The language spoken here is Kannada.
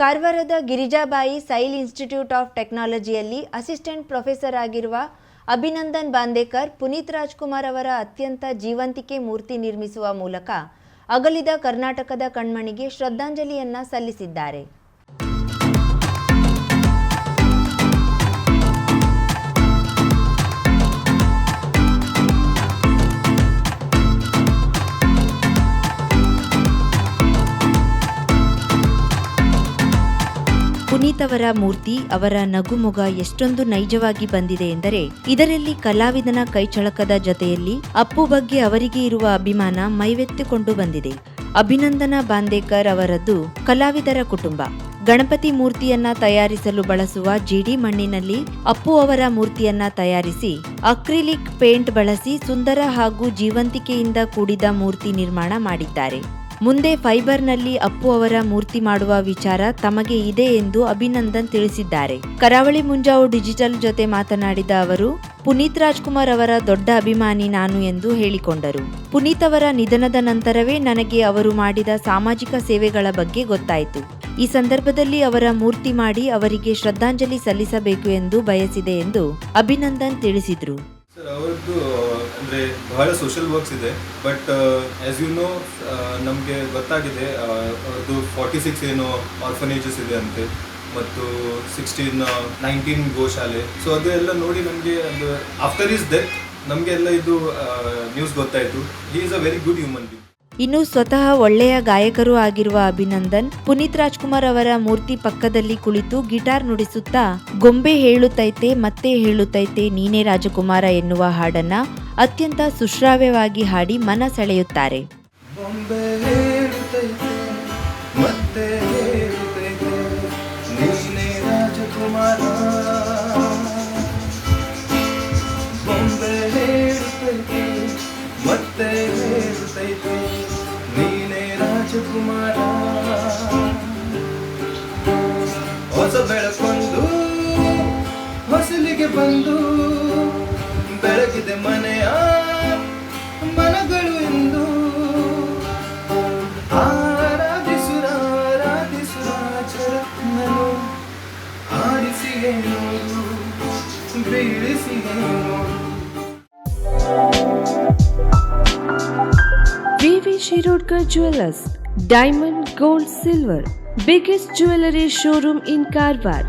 ಕಾರವಾರದ ಗಿರಿಜಾಬಾಯಿ ಸೈಲ್ ಇನ್ಸ್ಟಿಟ್ಯೂಟ್ ಆಫ್ ಟೆಕ್ನಾಲಜಿಯಲ್ಲಿ ಅಸಿಸ್ಟೆಂಟ್ ಪ್ರೊಫೆಸರ್ ಆಗಿರುವ ಅಭಿನಂದನ್ ಬಾಂದೇಕರ್, ಪುನೀತ್ ರಾಜ್ಕುಮಾರ್ ಅವರ ಅತ್ಯಂತ ಜೀವಂತಿಕೆ ಮೂರ್ತಿ ನಿರ್ಮಿಸುವ ಮೂಲಕ ಅಗಲಿದ ಕರ್ನಾಟಕದ ಕಣ್ಮಣಿಗೆ ಶ್ರದ್ಧಾಂಜಲಿಯನ್ನ ಸಲ್ಲಿಸಿದ್ದಾರೆ. ಪುನೀತ್ ಅವರ ಮೂರ್ತಿ ಅವರ ನಗುಮೊಗ ಎಷ್ಟೊಂದು ನೈಜವಾಗಿ ಬಂದಿದೆ ಎಂದರೆ ಇದರಲ್ಲಿ ಕಲಾವಿದನ ಕೈಚಳಕದ ಜೊತೆಯಲ್ಲಿ ಅಪ್ಪು ಬಗ್ಗೆ ಅವರಿಗೆ ಇರುವ ಅಭಿಮಾನ ಮೈವೆತ್ತಿಕೊಂಡು ಬಂದಿದೆ. ಅಭಿನಂದನ ಬಾಂದೇಕರ್ ಅವರದ್ದು ಕಲಾವಿದರ ಕುಟುಂಬ. ಗಣಪತಿ ಮೂರ್ತಿಯನ್ನ ತಯಾರಿಸಲು ಬಳಸುವ ಜಿಡಿ ಮಣ್ಣಿನಲ್ಲಿ ಅಪ್ಪು ಅವರ ಮೂರ್ತಿಯನ್ನ ತಯಾರಿಸಿ ಅಕ್ರಿಲಿಕ್ ಪೇಂಟ್ ಬಳಸಿ ಸುಂದರ ಹಾಗೂ ಜೀವಂತಿಕೆಯಿಂದ ಕೂಡಿದ ಮೂರ್ತಿ ನಿರ್ಮಾಣ ಮಾಡಿದ್ದಾರೆ. ಮುಂದೆ ಫೈಬರ್ನಲ್ಲಿ ಅಪ್ಪು ಅವರ ಮೂರ್ತಿ ಮಾಡುವ ವಿಚಾರ ತಮಗೆ ಇದೆ ಎಂದು ಅಭಿನಂದನ್ ತಿಳಿಸಿದ್ದಾರೆ. ಕರಾವಳಿ ಮುಂಜಾವು ಡಿಜಿಟಲ್ ಜೊತೆ ಮಾತನಾಡಿದ ಅವರು, ಪುನೀತ್ ರಾಜ್ಕುಮಾರ್ ಅವರ ದೊಡ್ಡ ಅಭಿಮಾನಿ ನಾನು ಎಂದು ಹೇಳಿಕೊಂಡರು. ಪುನೀತ್ ಅವರ ನಿಧನದ ನಂತರವೇ ನನಗೆ ಅವರು ಮಾಡಿದ ಸಾಮಾಜಿಕ ಸೇವೆಗಳ ಬಗ್ಗೆ ಗೊತ್ತಾಯಿತು. ಈ ಸಂದರ್ಭದಲ್ಲಿ ಅವರ ಮೂರ್ತಿ ಮಾಡಿ ಅವರಿಗೆ ಶ್ರದ್ಧಾಂಜಲಿ ಸಲ್ಲಿಸಬೇಕು ಎಂದು ಬಯಸಿದೆ ಎಂದು ಅಭಿನಂದನ್ ತಿಳಿಸಿದರು. ಅಂದರೆ ಬಹಳ ಸೋಷಿಯಲ್ ವರ್ಕ್ಸ್ ಇದೆ. ಬಟ್ ಆ್ಯಸ್ ಯು ನೋ ನಮಗೆ ಗೊತ್ತಾಗಿದೆ ಅದು ಅವ್ರದ್ದು ಫಾರ್ಟಿ ಸಿಕ್ಸ್ ಏನು ಆರ್ಫನೇಜಸ್ ಇದೆ ಅಂತೆ. ಮತ್ತು ಸಿಕ್ಸ್ಟೀನ್ ನೈನ್ಟೀನ್ ಗೋಶಾಲೆ. ಸೊ ಅದೆಲ್ಲ ನೋಡಿ ನಮಗೆ ಅದು ಆಫ್ಟರ್ ಈಸ್ ಡೆತ್ ನಮಗೆ ಎಲ್ಲ ಇದು ನ್ಯೂಸ್ ಗೊತ್ತಾಯಿತು. He is a very good human being ಇನ್ನು ಸ್ವತಃ ಒಳ್ಳೆಯ ಗಾಯಕರೂ ಆಗಿರುವ ಅಭಿನಂದನ್, ಪುನೀತ್ ರಾಜ್ಕುಮಾರ್ ಅವರ ಮೂರ್ತಿ ಪಕ್ಕದಲ್ಲಿ ಕುಳಿತು ಗಿಟಾರ್ ನುಡಿಸುತ್ತಾ, ಗೊಂಬೆ ಹೇಳುತ್ತೈತೆ, ಮತ್ತೆ ಹೇಳುತ್ತೈತೆ, ನೀನೇ ರಾಜಕುಮಾರ ಎನ್ನುವ ಹಾಡನ್ನ ಅತ್ಯಂತ ಸುಶ್ರಾವ್ಯವಾಗಿ ಹಾಡಿ ಮನ ಸೆಳೆಯುತ್ತಾರೆ. ಹೊಸ ಬೆಳಕೊಂದು ಹೊಸಲಿಗೆ ಬಂದು ಆಡಿಸಿಯೇನು ಬೀಳಿಸಿಯೇನು VV Shirodkar jewellers diamond gold silver biggest jewellery showroom in Karwar